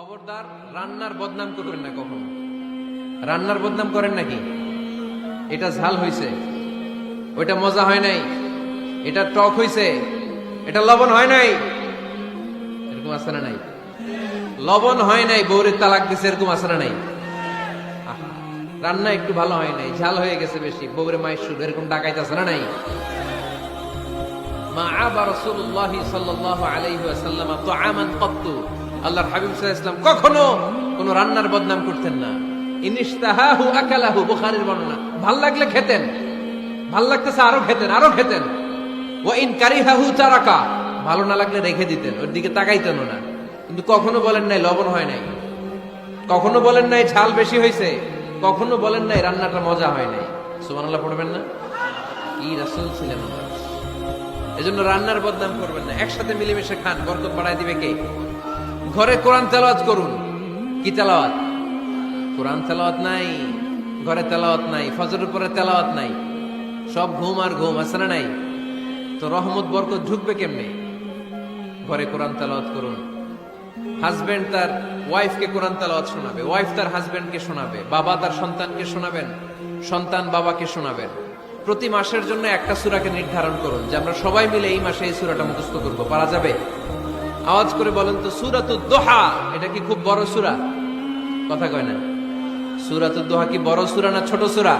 খবরদার, রান্নার বদনাম করবেন না কখনো। রান্নার বদনাম করেন নাকি? এটা ঝাল হয়েছে ওইটা মজা হয় নাই। এটা টক হইছে। এটা লবণ হয় নাই। এরকম আছে না নাই? লবণ হয় নাই বউরের তালাক দিছে, এরকম আছে না নাই? রান্না একটু ভালো হয় নাই, ঝাল হয়ে গেছে বেশি, বউরে মায়ের সুর এরকম ডাকাইতে আছে না নাই? মা আবা রাসূলুল্লাহি সাল্লাল্লাহু আলাইহি ওয়াসাল্লাম তুআমান কত্তু। আল্লাহর হাবিব আলাইহি কখনো কোন রান্নার বদনাম করতেন না। ইনিশতাহাহু আকালাহু, বুখারীর বর্ণনা। ভালো লাগলে খেতেন। ভালো লাগতেছে আরও খেতেন আরও খেতেন। ওয়া ইন কারিহাহু তারাকা, ভালো না লাগলে রেখে দিতেন, ওর দিকে তাকাইতেন না। কিন্তু কখনো বলেন নাই, লবণ হয় নাই। কখনো বলেন নাই, ঝাল বেশি হয়েছে কখনো বলেন নাই, রান্নাটা মজা হয় নাই। সুবহানাল্লাহ পড়বেন না? কি রাসূল ছিলেন এজন্য রান্নার বদনাম করবেন না। একসাথে মিলেমিশে খান, বরকত বাড়ায় দিবে কে? ঘরে কোরআন তেলাওয়াত করুন। কি তেলাওয়াত? কোরআন তেলাওয়াত নাই, ঘরে তেলাওয়াত নাই ফজর উপরে তেলাওয়াত নাই। সব ঘুম আর ঘুম, আছে না নাই? তো রহমত, বরকত ঢুকবে কেমনে? ঘরে কোরআন তেলাওয়াত করুন। হাজবেন্ড তার ওয়াইফকে কোরআন তেলাওয়াত শোনাবে। ওয়াইফ তার হাজবেন্ডকে শোনাবে। বাবা তার সন্তানকে শোনাবেন। সন্তান বাবাকে শোনাবেন। প্রতি মাসের জন্য একটা সূরাকে নির্ধারণ করুন, যে আমরা সবাই মিলে এই মাসে এই সূরাটা মুখস্থ করব। পারা যাবে? আওয়াজ করে বলেন তো সূরাতুদ দোহা, এটা কি খুব বড় সুরা? কথা কয় না। সূরাতুদ দোহা কি বড় সুরা না ছোট সুরা?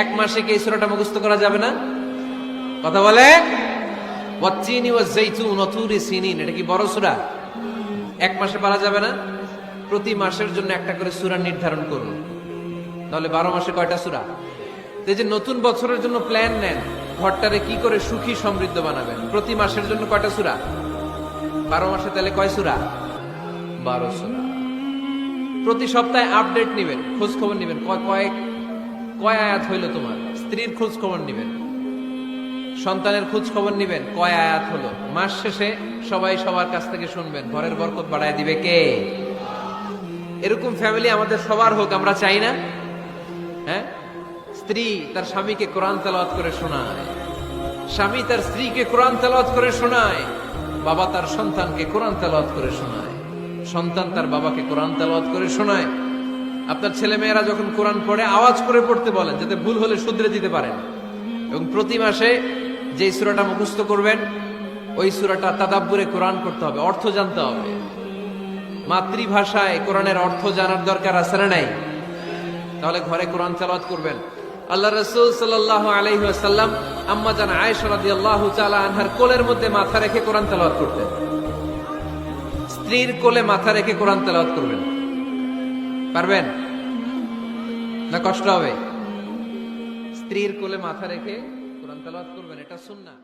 এক মাসে কি এই সূরাটা মুখস্থ করা যাবে না? কথা বলে? ওয়াচ্চিনি ওয়া জাইতুন তুরি সিনিন, এটা কি বড় সূরা? এক মাসে পারা যাবে না? প্রতি মাসের জন্য একটা করে সূরা নির্ধারণ করুন। তাহলে বারো মাসে কয়টা সূরা? এই যে নতুন বছরের জন্য প্ল্যান নেন, ঘরটারে কি করে সুখী সমৃদ্ধ বানাবেন? প্রতি মাসের জন্য কয়টা সূরা? বারো মাসে তাহলে কয় সুরা? বারো সূরা। প্রতি সপ্তাহে আপডেট নেবেন খোঁজ খবর নেবেন। কয় কয়েক কয় আয়াত হইল তোমার? স্ত্রীর খোঁজ খবর নেবেন। সন্তানের খোঁজ খবর নিবেন কয় আয়াত হলো? মাস শেষে সবাই সবার কাছ থেকে শুনবেন ঘরের বরকত বাড়ায় দিবে কে? এরকম ফ্যামিলি আমাদের সবার হোক আমরা চাই না। হ্যাঁ? স্ত্রী তার স্বামীকে কোরআন তেলাওয়াত করে শোনায়। স্বামী তার স্ত্রীকে কোরআন তেলাওয়াত করে শোনায়। বাবা তার সন্তানকে কোরআন তেলাওয়াত করে শোনায়। সন্তান তার বাবাকে কোরআন তেলাওয়াত করে শোনায়। আপনার ছেলে মেয়েরা যখন কোরআন পড়ে, আওয়াজ করে পড়তে বলেন, যাতে ভুল হলে শুধরে দিতে পারেন। এবং প্রতি মাসে যে সুরাটা মুখস্থ করবেন, ওই সুরাটা তাদাব্বুরে কোরআন করতে হবে, অর্থ জানতে হবে। মাতৃভাষায় কোরআনের অর্থ জানার দরকার আছে না নাই? তাহলে ঘরে কোরআন তেলাওয়াত করবেন। আল্লাহ রসুল আলাইহি আসাল্লাম আম্মা জান আল্লাহ আনহার কোলের মধ্যে মাথা রেখে কোরআন তেলাওয়াত করতেন। স্ত্রীর কোলে মাথা রেখে কোরআন তেলাওয়াত করবেন। পারবেন? না কষ্ট হবে? স্ত্রীর কোলে মাথা রেখে কোরআন তেলাওয়াত করবেন, এটা সুন্নাহ।